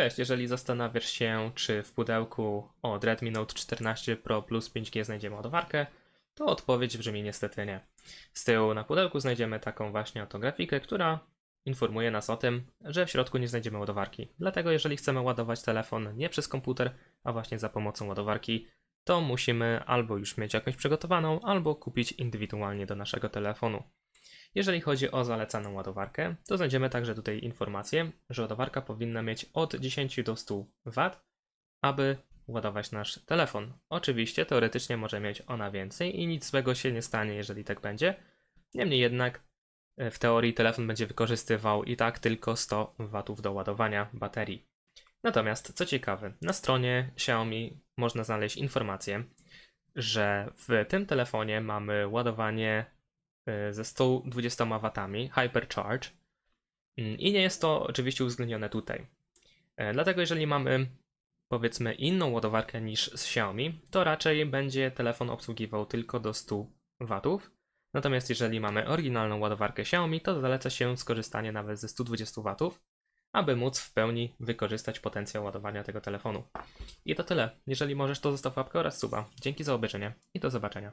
Cześć, jeżeli zastanawiasz się, czy w pudełku od Redmi Note 14 Pro Plus 5G znajdziemy ładowarkę, to odpowiedź brzmi niestety nie. Z tyłu na pudełku znajdziemy taką właśnie oto grafikę, która informuje nas o tym, że w środku nie znajdziemy ładowarki. Dlatego jeżeli chcemy ładować telefon nie przez komputer, a właśnie za pomocą ładowarki, to musimy albo już mieć jakąś przygotowaną, albo kupić indywidualnie do naszego telefonu. Jeżeli chodzi o zalecaną ładowarkę, to znajdziemy także tutaj informację, że ładowarka powinna mieć od 10 do 100 W, aby ładować nasz telefon. Oczywiście teoretycznie może mieć ona więcej i nic złego się nie stanie, jeżeli tak będzie. Niemniej jednak e, w teorii telefon będzie wykorzystywał i tak tylko 100 W do ładowania baterii. Natomiast co ciekawe, na stronie Xiaomi można znaleźć informację, że w tym telefonie mamy ładowanie ze 120 W Hypercharge Mm, i nie jest to oczywiście uwzględnione tutaj. E, Dlatego jeżeli mamy powiedzmy inną ładowarkę niż z Xiaomi, to raczej będzie telefon obsługiwał tylko do 100 W. Natomiast jeżeli mamy oryginalną ładowarkę Xiaomi, to zaleca się skorzystanie nawet ze 120 W, aby móc w pełni wykorzystać potencjał ładowania tego telefonu. I to tyle. Jeżeli możesz, to zostaw łapkę oraz suba. Dzięki za obejrzenie i do zobaczenia.